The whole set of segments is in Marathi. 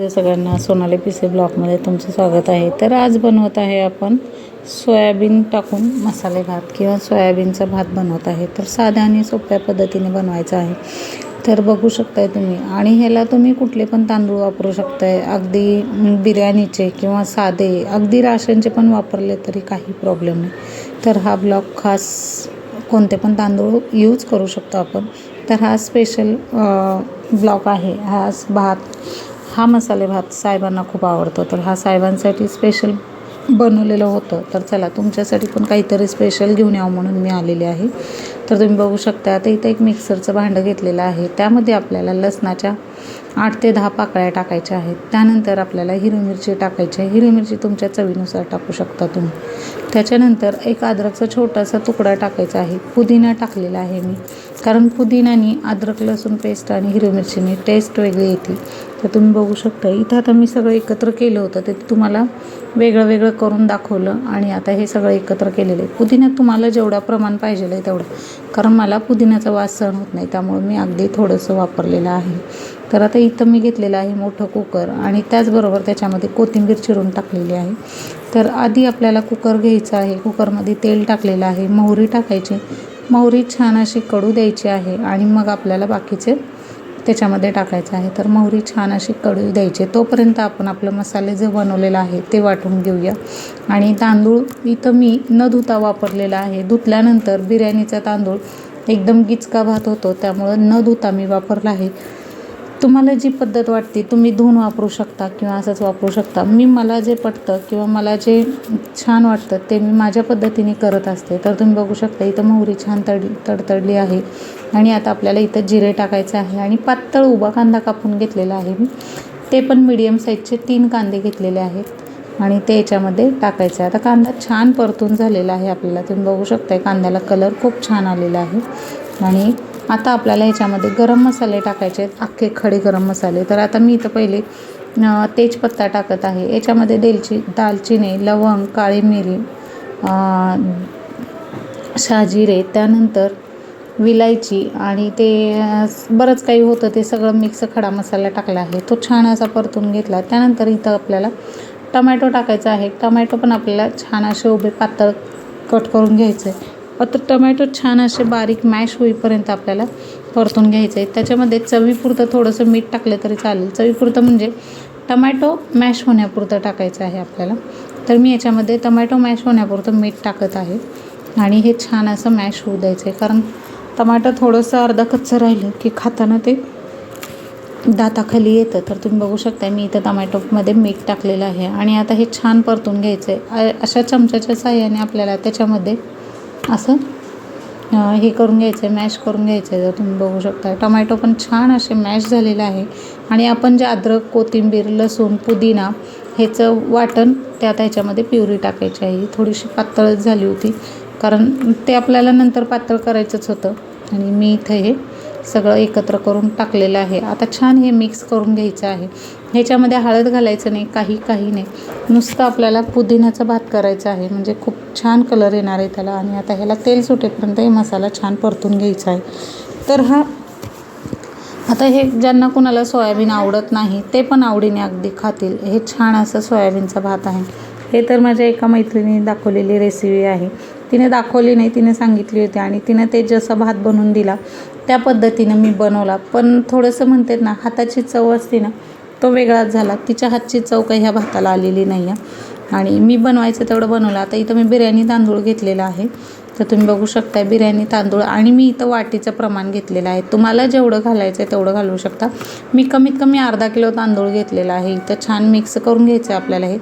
जे सगळ्यांना सोनाली पिसे ब्लॉकमध्ये तुमचं स्वागत आहे. तर आज बनवत आहे आपण सोयाबीन टाकून मसाले भात किंवा सोयाबीनचा भात बनवत आहे. तर साध्या आणि सोप्या पद्धतीने बनवायचा आहे. तर बघू शकताय तुम्ही. आणि ह्याला तुम्ही कुठले पण तांदूळ वापरू शकताय. अगदी बिर्याणीचे किंवा साधे अगदी राशनचे पण वापरले तरी काही प्रॉब्लेम नाही. तर हा ब्लॉक खास कोणते पण तांदूळ यूज करू शकतो आपण. तर हा स्पेशल ब्लॉक आहे. हा भात हा मसाले भात साहेबांना खूप आवडतो. तर हा साहेबांसाठी स्पेशल बनवलेलं होतं. तर चला तुमच्यासाठी पण काहीतरी स्पेशल घेऊन यावं म्हणून मी आलेले आहे. तर तुम्ही बघू शकता आता इथं एक मिक्सरचं भांडं घेतलेलं आहे. त्यामध्ये आपल्याला लसणाच्या आठ ते दहा पाकळ्या टाकायच्या आहेत. त्यानंतर आपल्याला हिरवी मिरची टाकायची आहे. हिरवी मिरची तुमच्या चवीनुसार टाकू शकता तुम्ही. त्याच्यानंतर एक अद्रकचा छोटासा तुकडा टाकायचा आहे. पुदिना टाकलेला आहे मी. कारण पुदिनाने अद्रक लसूण पेस्ट आणि हिरवी मिरचीने टेस्ट वेगळी येते. तर तुम्ही बघू शकता इथं आता मी सगळं एकत्र केलं होतं ते तुम्हाला वेगळं वेगळं करून दाखवलं आणि आता हे सगळं एकत्र केलेलं आहे. पुदिन्यात तुम्हाला जेवढं प्रमाण पाहिजे आहे तेवढं. कारण मला पुदिन्याचा वास सहन होत नाही त्यामुळे मी अगदी थोडंसं वापरलेलं आहे. तर आता इथं मी घेतलेलं आहे मोठं कुकर आणि त्याचबरोबर त्याच्यामध्ये कोथिंबीर चिरून टाकलेली आहे. तर आधी आपल्याला कुकर घ्यायचं आहे कुकरमध्ये तेल टाकलेलं आहे मोहरी टाकायची मोहरी छान अशी कडू द्यायची आहे आणि मग आपल्याला बाकीचे त्याच्यामध्ये टाकायचं आहे. तर मोहरी छान अशी कडू द्यायची. तोपर्यंत आपण आपलं मसाले जे बनवलेलं आहे ते वाटून घेऊया. आणि तांदूळ इथं मी न धुता वापरलेला आहे. धुतल्यानंतर बिर्याणीचा तांदूळ एकदम गिचका भात होतो त्यामुळं न धुता मी वापरला आहे. तुम्हाला जी पद्धत वाटते तुम्ही धुवून वापरू शकता किंवा असंच वापरू शकता. मी मला जे पटतं किंवा मला जे छान वाटतं ते मी माझ्या पद्धतीने करत असते. तर तुम्ही बघू शकता इथं मोहरी छान तड तडतडली आहे. आणि आता आपल्याला इथं जिरे टाकायचे आहे आणि पातळ उभा कांदा कापून घेतलेला आहे मी. ते पण मीडियम साईजचे तीन कांदे घेतलेले आहेत आणि ते याच्यामध्ये टाकायचं. आहे आता कांदा छान परतून झालेला आहे आपल्याला. तुम्ही बघू शकता कांद्याला कलर खूप छान आलेला आहे. आणि आता आपल्याला ह्याच्यामध्ये गरम मसाले टाकायचे आहेत. अख्खे खडे गरम मसाले. तर आता मी इथं पहिले तेजपत्ता टाकत आहे. याच्यामध्ये देलची दालचिनी लवंग काळी मिरी अं, शहाजिरे त्यानंतर विलायची आणि ते बरंच काही होतं ते सगळं मिक्स खडा मसाला टाकला आहे. तो छान असा परतून घेतला. त्यानंतर इथं आपल्याला टमॅटो टाकायचा आहे. टमॅटो पण आपल्याला छान असे उभे पातळ कट करून घ्यायचं. आहे आता टमॅटो छान असे बारीक मॅश होईपर्यंत आपल्याला परतून घ्यायचं आहे त्याच्यामध्ये चवीपुरतं थोडंसं मीठ टाकलं तरी चालेल. चवीपुरतं म्हणजे टमॅटो मॅश होण्यापुरतं टाकायचं आहे आपल्याला. तर मी याच्यामध्ये टमॅटो मॅश होण्यापुरतं मीठ टाकत आहे. आणि हे छान असं मॅश होऊ द्यायचं आहे कारण टमाटो थोडंसं अर्धा कच्चं राहिलं की खाताना ते दाताखाली येतं. तर तुम्ही बघू शकता मी इथं टमॅटोमध्ये मीठ टाकलेलं आहे. आणि आता हे छान परतून घ्यायचं आहे अशा चमच्याच्या साह्याने आपल्याला त्याच्यामध्ये असं? हे करून घ्यायचं आहे मॅश करून घ्यायचं आहे जर तुम्ही बघू शकता टमॅटो पण छान असे मॅश झालेलं आहे. आणि आपण जे अद्रक कोथिंबीर लसूण पुदिना ह्याचं वाटण त्यात ह्याच्यामध्ये प्युरी टाकायची आहे. थोडीशी पातळच झाली होती. कारण ते आपल्याला नंतर पातळ करायचंच होतं. आणि मी इथं हे सगळं एकत्र करून टाकलेलं आहे. आता छान हे मिक्स करून घ्यायचं आहे. ह्याच्यामध्ये हळद घालायचं नाही काही काही नाही. नुसतं आपल्याला पुदिन्याचा भात करायचा आहे. म्हणजे खूप छान कलर येणार आहे त्याला. आणि आता ह्याला तेल सुटेपर्यंत हे मसाला छान परतून घ्यायचा आहे. तर हा आता हे ज्यांना कुणाला सोयाबीन आवडत नाही ते पण आवडीने अगदी खातील. हे छान असं सोयाबीनचा भात आहे. हे तर माझ्या एका मैत्रिणीने दाखवलेली रेसिपी आहे. तिने दाखवली नाही तिने सांगितली होती. आणि तिनं ते जसं भात बनवून दिला त्या पद्धतीनं मी बनवला. पण थोडंसं म्हणते ना हाताची चव असते ना तो वेगळाच झाला. तिच्या हातची चव काही ह्या भाताला आलेली नाही आहे आणि मी बनवायचं तेवढं बनवलं. आता इथं मी बिर्याणी तांदूळ घेतलेला आहे. तर तुम्ही बघू शकता बिर्याणी तांदूळ आणि मी इथं वाटीचं प्रमाण घेतलेलं आहे. तुम्हाला जेवढं घालायचं आहे तेवढं घालू शकता. मी कमीत कमी अर्धा किलो तांदूळ घेतलेला आहे. इथं छान मिक्स करून घ्यायचं आहे आपल्याला हे.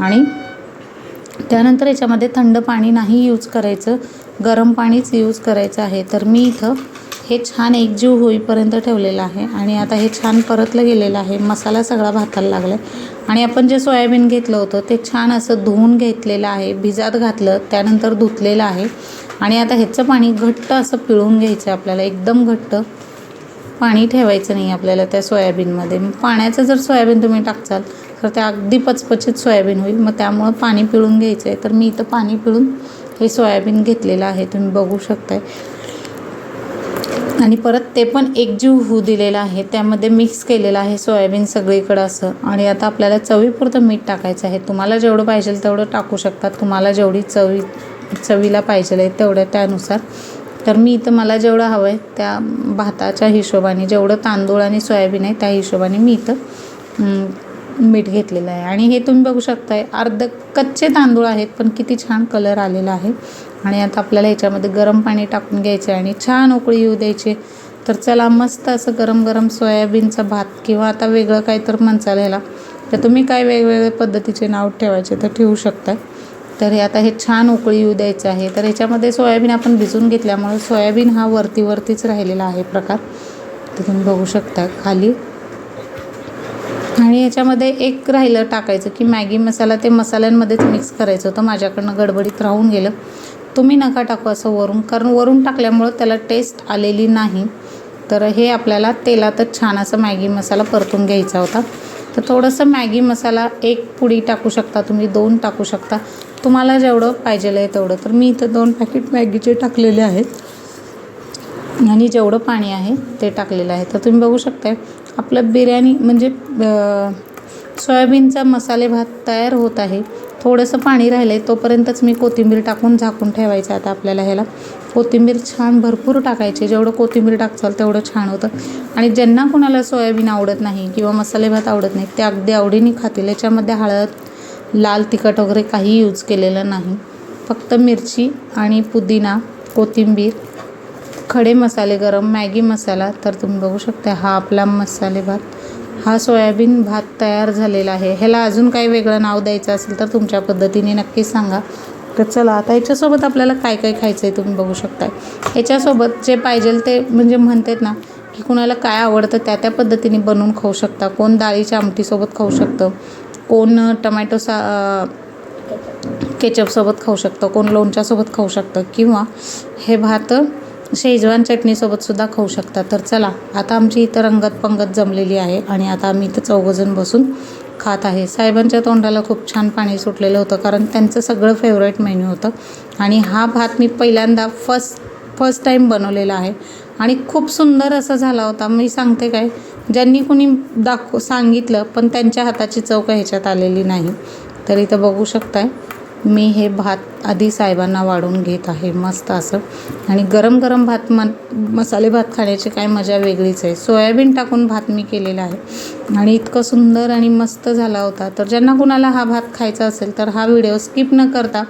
आणि त्यानंतर याच्यामध्ये थंड पाणी नाही यूज करायचं. गरम पाणीच यूज करायचं आहे. तर मी इथं हे छान एकजीव होईपर्यंत ठेवलेलं आहे. आणि आता हे छान परतलं गेलेलं आहे. मसाला सगळा भाताला लागला आहे आणि आपण जे सोयाबीन घेतलं होतं ते छान असं धुवून घेतलेलं आहे. भिजात घातलं त्यानंतर धुतलेलं आहे. आणि आता ह्याचं पाणी घट्ट असं पिळून घ्यायचं आहे आपल्याला. एकदम घट्ट पाणी ठेवायचं नाही आपल्याला त्या सोयाबीनमध्ये. पाण्याचं जर सोयाबीन तुम्ही टाकचाल तर ते अगदी पचपचित सोयाबीन होईल. मग त्यामुळं पाणी पिळून घ्यायचं आहे. तर मी इथं पाणी पिळून हे सोयाबीन घेतलेलं आहे. तुम्ही बघू शकताय. आणि परत ते पण एकजीव होऊ दिलेलं आहे. त्यामध्ये मिक्स केलेलं आहे सोयाबीन सगळीकडं असं. आणि आता आपल्याला चवीपुरतं मीठ टाकायचं आहे. तुम्हाला जेवढं पाहिजे तेवढं टाकू शकतात. तुम्हाला जेवढी चवी चवीला पाहिजे आहे तेवढं त्यानुसार. तर मी इथं मला जेवढं हवं आहे त्या भाताच्या हिशोबाने जेवढं तांदूळ आणि सोयाबीन आहे त्या हिशोबाने मी इथं मीठ घेतलेलं आहे. आणि हे तुम्ही बघू शकताय अर्ध कच्चे तांदूळ आहेत पण किती छान कलर आलेला आहे. आणि आता आपल्याला ह्याच्यामध्ये गरम पाणी टाकून घ्यायचं आहे आणि छान उकळी येऊ द्यायची. तर चला मस्त असं गरम गरम सोयाबीनचा भात किंवा आता वेगळं काही तर म्हणचाल ह्याला. तर तुम्ही काय वेगवेगळ्या पद्धतीचे नाव ठेवायचे तर ठेवू शकता. तर हे आता हे छान उकळी येऊ द्यायचं आहे. तर ह्याच्यामध्ये सोयाबीन आपण भिजून घेतल्यामुळे सोयाबीन हा वरती वरतीच राहिलेला आहे प्रकार. तर तुम्ही बघू शकता खाली. आणि याच्यामध्ये एक राहिलं टाकायचं की मॅगी मसाला ते मसाल्यांमध्येच मिक्स करायचं होतं. माझ्याकडनं गडबडीत राहून गेलं. तुम्ही नका टाकू असं वरून. कारण वरून टाकल्यामुळं त्याला टेस्ट आलेली नाही. तर हे आपल्याला तेलातच छान असं मॅगी मसाला परतून घ्यायचा होता. तर थोडंसं मॅगी मसाला एक पुडी टाकू शकता तुम्ही दोन टाकू शकता. तुम्हाला जेवढं पाहिजे आहे तेवढं. तर मी इथं दोन पॅकेट मॅगीचे टाकलेले आहेत. आणि जेवढं पाणी आहे ते टाकलेलं आहे. तर तुम्ही बघू शकताय आपलं बिर्याणी म्हणजे सोयाबीनचा मसाले भात तयार होत आहे. थोडंसं पाणी राहिलं आहे तोपर्यंतच मी कोथिंबीर टाकून झाकून ठेवायचं आता आपल्याला ह्याला. कोथिंबीर छान भरपूर टाकायची जेवढं कोथिंबीर टाकचाल तेवढं छान होतं. आणि ज्यांना कोणाला सोयाबीन आवडत नाही किंवा मसाले भात आवडत नाही ते अगदी आवडीने खातील. याच्यामध्ये हळद लाल तिखट वगैरे काही यूज केलेलं नाही. फक्त मिरची आणि पुदिना कोथिंबीर खडे मसाले गरम मॅगी मसाला. तर तुम्ही बघू शकता हा आपला मसाले भात. हा सोयाबीन भात तयार झालेला आहे. ह्याला अजून काही वेगळं नाव द्यायचं असेल तर तुमच्या पद्धतीने नक्कीच सांगा. तर चला आता याच्यासोबत आपल्याला काय काय खायचं आहे तुम्ही बघू शकताय. याच्यासोबत जे पाहिजे ते म्हणजे म्हणतात ना की कुणाला काय आवडतं त्या त्या पद्धतीने बनवून खाऊ शकता. कोण डाळीच्या आमटीसोबत खाऊ शकतं. कोण टमॅटो सा केचपसोबत खाऊ शकतं. कोण लोणच्यासोबत खाऊ शकतं. किंवा हे भात शेजवान चटणीसोबतसुद्धा खाऊ शकता. तर चला आता आमची इथं रंगत पंगत जमलेली आहे आणि आता आम्ही इथं चौघजण बसून खात आहे. साहेबांच्या तोंडाला खूप छान पाणी सुटलेलं होतं कारण त्यांचं सगळं फेवरेट मेन्यू होतं. आणि हा भात मी पहिल्यांदा फर्स्ट फर्स्ट टाईम बनवलेला आहे. आणि खूप सुंदर असा झाला होता. मी सांगते काय ज्यांनी कुणी दाखव सांगितलं पण त्यांच्या हाताची चव ह्याच्यात आलेली नाही. तर इथं बघू शकताय मी हे भात आधी साहेबांना वाढून घेत आहे मस्त असं. आणि गरम गरम भात मन मसाले भात खाण्याची काय मजा वेगळीच आहे. सोयाबीन टाकून भात मी केलेला आहे. आणि इतकं सुंदर आणि मस्त झाला होता. तर ज्यांना कुणाला हा भात खायचा असेल तर हा व्हिडिओ स्किप न करता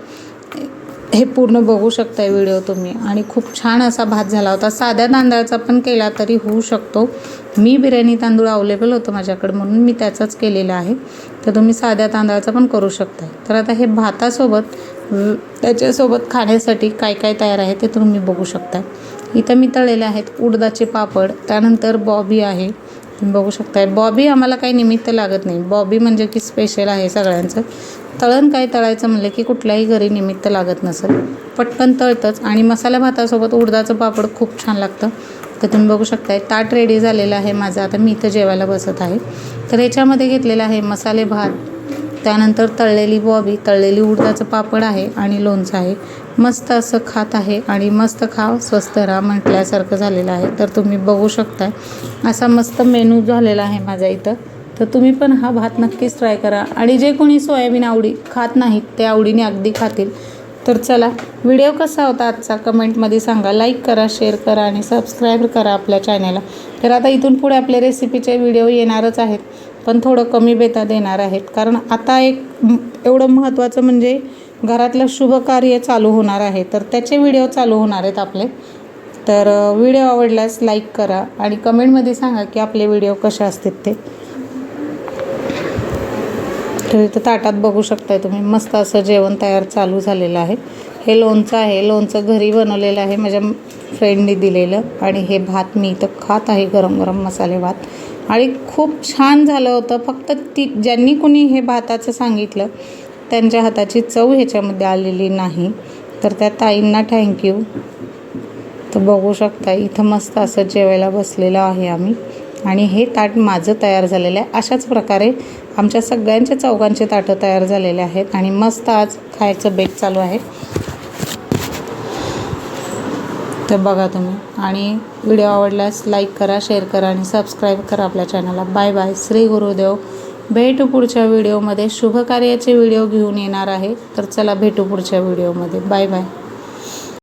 हे पूर्ण बघू शकताय व्हिडिओ तुम्ही. आणि खूप छान असा भात झाला होता. साध्या तांदळाचा पण केला तरी होऊ शकतो. मी बिर्याणी तांदूळ अवेलेबल होतं माझ्याकडे म्हणून मी त्याचाच केलेला आहे. तर तुम्ही साध्या तांदळाचा पण करू शकताय. तर आता हे भातासोबत त्याच्यासोबत खाण्यासाठी काय काय तयार आहे ते तुम्ही बघू शकताय. इथं मी तळलेले आहेत उडदाचे पापड त्यानंतर बॉबी आहे. तुम्ही बघू शकताय. बॉबी आम्हाला काही निमित्त लागत नाही. बॉबी म्हणजे की स्पेशल आहे सगळ्यांचं. तळण काय तळायचं म्हणलं की कुठल्याही घरी निमित्त लागत नसेल. पटकन तळतंच. आणि मसाला भातासोबत उडदाचं पापड खूप छान लागतं. तर तुम्ही बघू शकताय ताट रेडी झालेलं आहे माझं. आता मी इथं जेवायला बसत आहे. तर याच्यामध्ये घेतलेलं आहे मसाले भात त्यानंतर तळलेली बॉबी तळलेली उडदाचं पापड आहे आणि लोणचं आहे. मस्त असं खात आहे आणि मस्त खा स्वस्त राहा म्हटल्यासारखं झालेलं आहे. तर तुम्ही बघू शकताय असा मस्त मेनू झालेला आहे माझा इथं. तर तुम्ही पण हा भात नक्कीच ट्राय करा. आणि जे कोणी सोयाबीन आवडी खात नाहीत ते आवडीने अगदी खातील. तर चला व्हिडिओ कसा होता आजचा? कमेंटमध्ये सांगा. लाईक करा शेअर करा आणि सबस्क्राईब करा आपल्या चॅनलला तर आता इथून पुढे आपले रेसिपीचे व्हिडिओ येणारच आहेत. पण थोडं कमी बेता देणार आहेत. कारण आता एक एवढं महत्त्वाचं म्हणजे घरातलं शुभ कार्य चालू होणार आहे. तर त्याचे व्हिडिओ चालू होणार आहेत आपले. तर व्हिडिओ आवडल्यास लाईक करा आणि कमेंटमध्ये सांगा की आपले व्हिडिओ कसे असतील ते. तर इथं ताटात बघू शकताय तुम्ही. मस्त असं जेवण तयार चालू झालेलं आहे. हे लोणचं आहे. लोणचं घरी बनवलेलं आहे माझ्या फ्रेंडनी दिलेलं आणि हे भात मी इथं खात आहे गरम गरम मसाले भात. आणि खूप छान झालं होतं. फक्त ती ज्यांनी कोणी हे भाताचं सांगितलं त्यांच्या हाताची चव ह्याच्यामध्ये आलेली नाही. तर त्या ताईंना थँक्यू तर बघू शकता इथं मस्त असं जेवायला बसलेलं आहे आम्ही. आणि हे ताट माझं तयार झालेलं आहे. अशाच प्रकारे आमच्या सगळ्यांच्या चौघांचे ताटं तयार झालेले आहेत आणि मस्त आज खायचं बेक चालू आहे. तर बघा तुम्ही. आणि व्हिडिओ आवडल्यास लाईक करा शेअर करा आणि सबस्क्राईब करा आपल्या चॅनलला. Bye bye. श्री गुरुदेव. भेटू पुढच्या व्हिडिओमध्ये. शुभकार्याचे व्हिडिओ घेऊन येणार आहे. तर चला भेटू पुढच्या व्हिडिओमध्ये. Bye bye.